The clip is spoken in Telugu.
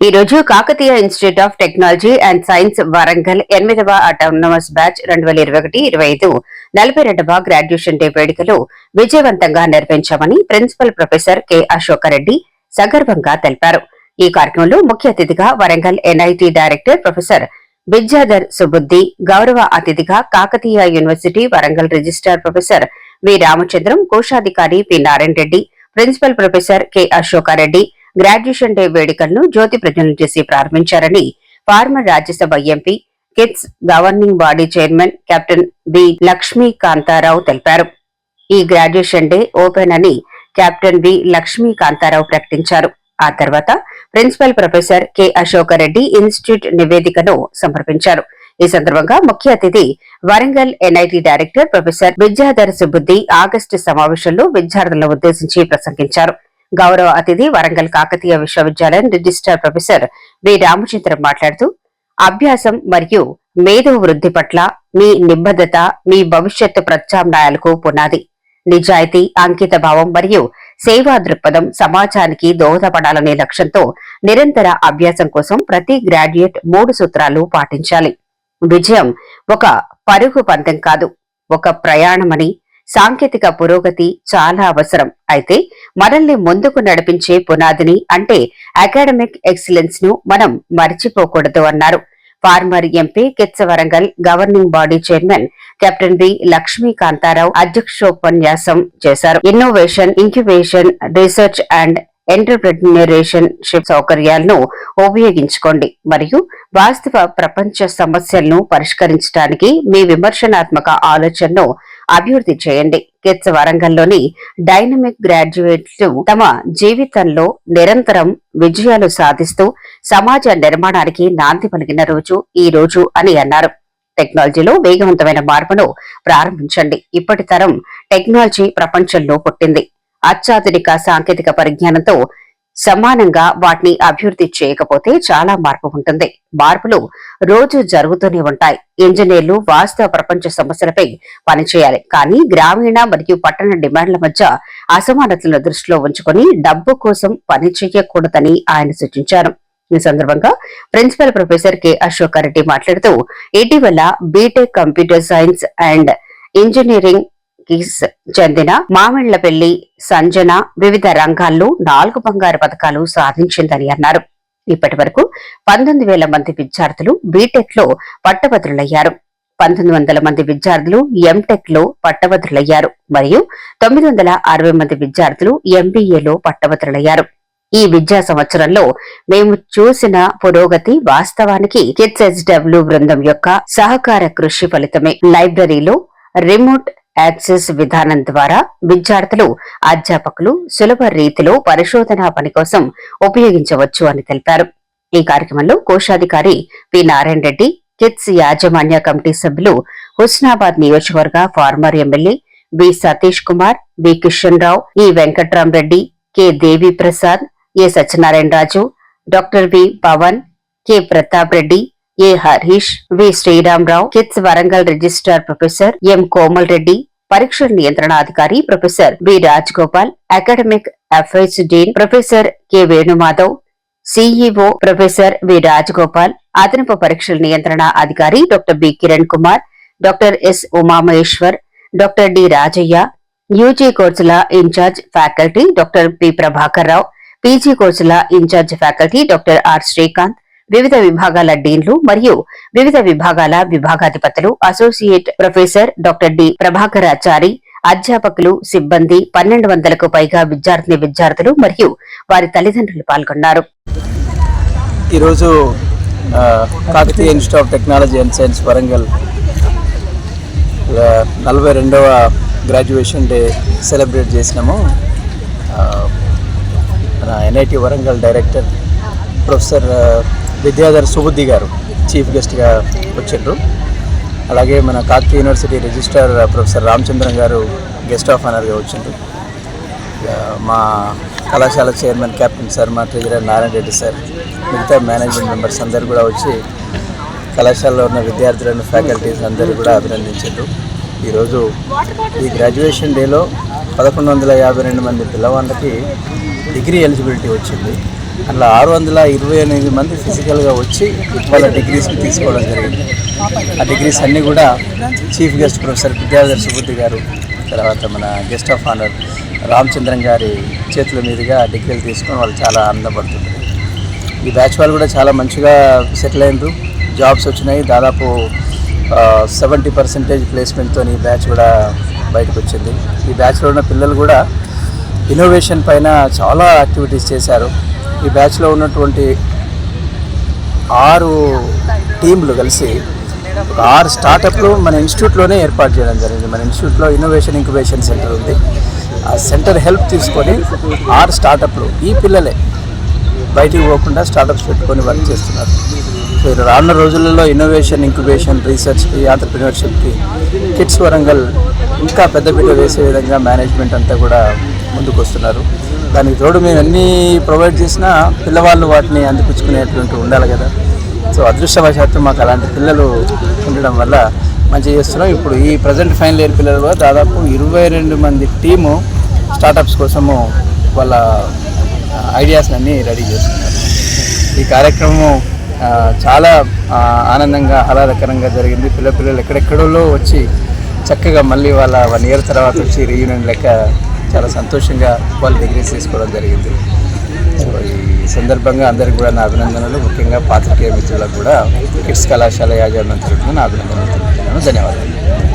ఈ రోజు Kakatiya institute of technology and science Warangal ఎనిమిదవ అటానమస్ బ్యాచ్ రెండు వేల ఇరవై ఒకటి ఇరవై ఐదు నలభై రెండవ గ్రాడ్యుయేషన్ డే వేడుకలు విజయవంతంగా నిర్వహించామని ప్రిన్సిపల్ ప్రొఫెసర్ కె అశోకరెడ్డి సగర్వంగా తెలిపారు. ఈ కార్యక్రమంలో ముఖ్య అతిథిగా Warangal NIT director professor Vidyadhar Subuddhi గౌరవ అతిథిగా Kakatiya university Warangal registrar professor V Ramachandram కోశాధికారి P Narayana Reddy principal professor K Ashoka Reddy graduation day వేడుకలను జ్యోతి ప్రజ్వలన చేసి ప్రారంభించారని former Rajya Sabha MP KITS governing body chairman captain B Lakshmi Kantha Rao తెలిపారు. ఈ గ్రాడ్యుయేషన్ డే ఓపెన్ అని కెప్టెన్ బి లక్ష్మీ కాంతారావు ప్రకటించారు. ఆ తర్వాత principal professor K Ashoka Reddy institute నివేదికను సమర్పించారు. ఈ సందర్భంగా ముఖ్య అతిథి Warangal NIT director professor Vidyadhara Subuddhi August సమావేశంలో విద్యార్థులను ఉద్దేశించి ప్రసంగించారు. గౌరవ అతిథి వరంగల్ కాకతీయ విశ్వవిద్యాలయం రిజిస్టార్ ప్రొఫెసర్ వి. రామచంద్రం మాట్లాడుతూ అభ్యాసం మరియు మేధో వృద్ధి పట్ల మీ నిబద్ధత మీ భవిష్యత్తు ప్రత్యామ్నాయాలకు పునాది. నిజాయితీ అంకిత భావం మరియు సేవా దృక్పథం సమాజానికి దోహదపడాలనే లక్ష్యంతో నిరంతర అభ్యాసం కోసం ప్రతి గ్రాడ్యుయేట్ మూడు సూత్రాలు పాటించాలి. విజయం ఒక పరుగు పంతం కాదు ఒక ప్రయాణమని సాంకేతిక పురోగతి చాలా అవసరం. అయితే మనల్ని ముందుకు నడిపించే పునాదిని అంటే అకాడమిక్ ఎక్సలెన్స్ను మనం మర్చిపోకూడదు అన్నారు. Former MP KITS Warangal governing body chairman captain B Lakshmi Kantha Rao అధ్యక్షోపన్యాసం చేశారు. Innovation incubation research and entrepreneurship సౌకర్యాలను ఉపయోగించుకోండి మరియు వాస్తవ ప్రపంచ సమస్యలను పరిష్కరించడానికి మీ విమర్శనాత్మక ఆలోచనను అభివృద్ధి చేయండి. కిట్స్ వరంగల్లోని డైనమిక్ గ్రాడ్యుయేట్లు తమ జీవితంలో నిరంతరం విజయాలు సాధిస్తూ సమాజ నిర్మాణానికి నాంది పలికిన రోజు ఈ రోజు అని అన్నారు. టెక్నాలజీలో వేగవంతమైన మార్పును ప్రారంభించండి. ఇప్పటి తరం టెక్నాలజీ ప్రపంచంలో పుట్టింది. అత్యాధునిక సాంకేతిక పరిజ్ఞానంతో సమానంగా వాటిని అభివృద్ధి చేయకపోతే చాలా మార్పు ఉంటుంది. మార్పులు రోజు జరుగుతూనే ఉంటాయి. ఇంజనీర్లు వాస్తవ ప్రపంచ సమస్యలపై పనిచేయాలి. కానీ గ్రామీణ మరియు పట్టణ డిమాండ్ల మధ్య అసమానతలను దృష్టిలో ఉంచుకొని డబ్బు కోసం పని చేయకూడదని ఆయన సూచించారు. ఈ సందర్భంగా ప్రిన్సిపల్ ప్రొఫెసర్ కె. అశోకారెడ్డి మాట్లాడుతూ ఇటీవల BTech computer science and engineering కి చెందిన మామిళ్ళపల్లి సంజన వివిధ రంగాల్లో నాలుగు బంగారు పథకాలు సాధించిందని అన్నారు. ఇప్పటి వరకు పంతొమ్మిది వేల మంది విద్యార్థులు బీటెక్లో పట్టభద్రులయ్యారు. పంతొమ్మిది వందల మంది విద్యార్థులు ఎంటెక్లో పట్టభద్రులయ్యారు మరియు తొమ్మిది వందల అరవై మంది విద్యార్థులు ఎంబీఏలో పట్టభద్రులయ్యారు. ఈ విద్యా సంవత్సరంలో మేము చూసిన పురోగతి వాస్తవానికి కిడ్స్ ఎస్డబ్ల్యూ బృందం యొక్క సహకార కృషి ఫలితమే. లైబ్రరీలో రిమోట్ యాక్సెస్ విధానం ద్వారా విద్యార్థులు అధ్యాపకులు సులభ రీతిలో పరిశోధన పని కోసం ఉపయోగించవచ్చు అని తెలిపారు. ఈ కార్యక్రమంలో కోశాధికారి పి. నారాయణ రెడ్డి కిట్స్ యాజమాన్య కమిటీ సభ్యులు హుస్నాబాద్ నియోజకవర్గ former MLA B. Satish Kumar B. Kishan Rao E Venkatrama Reddy K. Devi Prasad A. Satyanarayana Raju doctor V. Pavan K. Pratap Reddy A Harish V Srirama Rao KITS Warangal registrar professor M Komal Reddy పరీక్షల నియంత్రణాధికారి professor B Rajagopal academic affairs dean professor K Venu Madhav CEO professor V Rajagopal అదనపు పరీక్షల నియంత్రణ అధికారి doctor B Kiran Kumar doctor S Umamaheshwar doctor D Rajaiah UG కోర్సుల incharge faculty doctor P Prabhakar Rao PG కోర్సుల incharge faculty doctor R Srikanth వివిధ విభాగాల డీన్లు మరియు వివిధ విభాగాల విభాగాధిపతులు associate professor doctor D. Prabhakarachari అధ్యాపకులు సిబ్బంది పన్నెండు వందలకు పైగా విద్యార్థిని విద్యార్థులు మరియు వారి తల్లిదండ్రులు పాల్గొన్నారు. ఈరోజు Kakatiya institute of technology and science Warangal నలభై రెండవ గ్రాడ్యుయేషన్ డే సెలబ్రేట్ చేసినాము. NIT Warangal director professor Vidyadhar Subuddhi garu chief గెస్ట్గా వచ్చిండ్రు. అలాగే మన Kakatiya university registrar professor Ramachandran garu guest of ఆనర్గా వచ్చిండ్రు. మా కళాశాల చైర్మన్ కెప్టెన్ సార్ మా ట్రెజరర్ నారాయణ రెడ్డి సార్ మిగతా మేనేజ్మెంట్ మెంబర్స్ అందరు కూడా వచ్చి కళాశాలలో ఉన్న విద్యార్థులను ఫ్యాకల్టీస్ అందరూ కూడా అభినందించారు ఈరోజు ఈ గ్రాడ్యుయేషన్ డేలో పదకొండు వందల యాభై రెండు మంది పిల్లవాళ్ళకి డిగ్రీ ఎలిజిబిలిటీ వచ్చింది. అట్లా ఆరు వందల ఇరవై ఎనిమిది మంది ఫిజికల్గా వచ్చి వాళ్ళ డిగ్రీస్ని తీసుకోవడం జరిగింది. ఆ డిగ్రీస్ అన్నీ కూడా chief guest professor Vidyadhar Subuddhi గారు తర్వాత మన గెస్ట్ ఆఫ్ ఆనర్ రామచంద్రన్ గారి చేతుల మీదుగా డిగ్రీలు తీసుకొని వాళ్ళు చాలా ఆనందపడుతుంటారు ఈ బ్యాచ్ వాళ్ళు కూడా చాలా మంచిగా సెటిల్ అయినరు. జాబ్స్ వచ్చినాయి. దాదాపు సెవెంటీ పర్సెంటేజ్ ప్లేస్మెంట్తో ఈ బ్యాచ్ కూడా బయటకు వచ్చింది ఈ బ్యాచ్లో ఉన్న పిల్లలు కూడా ఇన్నోవేషన్ పైన చాలా యాక్టివిటీస్ చేశారు. ఈ బ్యాచ్లో ఉన్నటువంటి ఆరు టీంలు కలిసి ఒక ఆరు స్టార్టప్లు మన ఇన్స్టిట్యూట్లోనే ఏర్పాటు చేయడం జరిగింది. మన ఇన్స్టిట్యూట్లో ఇన్నోవేషన్ ఇంక్యుబేషన్ సెంటర్ ఉంది. ఆ సెంటర్ హెల్ప్ తీసుకొని ఆరు స్టార్టప్లు ఈ పిల్లలే బయటికి పోకుండా స్టార్టప్స్ పెట్టుకొని వర్క్ చేస్తున్నారు. సో ఇది రానున్న రోజులలో ఇన్నోవేషన్ ఇంక్యుబేషన్ రీసెర్చ్కి ఆంటర్ప్రినర్షిప్కి కిడ్స్ వరంగల్ ఇంకా పెద్దపీట వేసే విధంగా మేనేజ్మెంట్ అంతా కూడా ముందుకు వస్తున్నారు దానికి తోడు మేము అన్నీ ప్రొవైడ్ చేసినా పిల్లవాళ్ళు వాటిని అందిపుచ్చుకునేటువంటి ఉండాలి కదా. సో అదృష్టవశాత్తు మాకు అలాంటి పిల్లలు ఉండడం వల్ల మంచిగా చేస్తున్నాం. ఇప్పుడు ఈ ప్రజెంట్ ఫైనల్ ఇయర్ పిల్లలు దాదాపు ఇరవై రెండు మంది టీము స్టార్టప్స్ కోసము వాళ్ళ ఐడియాస్ అన్నీ రెడీ చేస్తున్నారు. ఈ కార్యక్రమం చాలా ఆనందంగా ఆహ్లాదకరంగా జరిగింది. పిల్ల పిల్లలు ఎక్కడెక్కడో వచ్చి చక్కగా మళ్ళీ వాళ్ళ వన్ ఇయర్ తర్వాత వచ్చి రీయూనియన్ లెక్క చాలా సంతోషంగా వాళ్ళు డిగ్రీస్ తీసుకోవడం జరిగింది. సో ఈ సందర్భంగా అందరికి కూడా నా అభినందనలు. ముఖ్యంగా పాత్రికేయ మిత్రులకు కూడా కిడ్స్ కళాశాల యాజమాన్యం తరఫున నా అభినందనలు తెలుపుతున్నాను. ధన్యవాదాలు.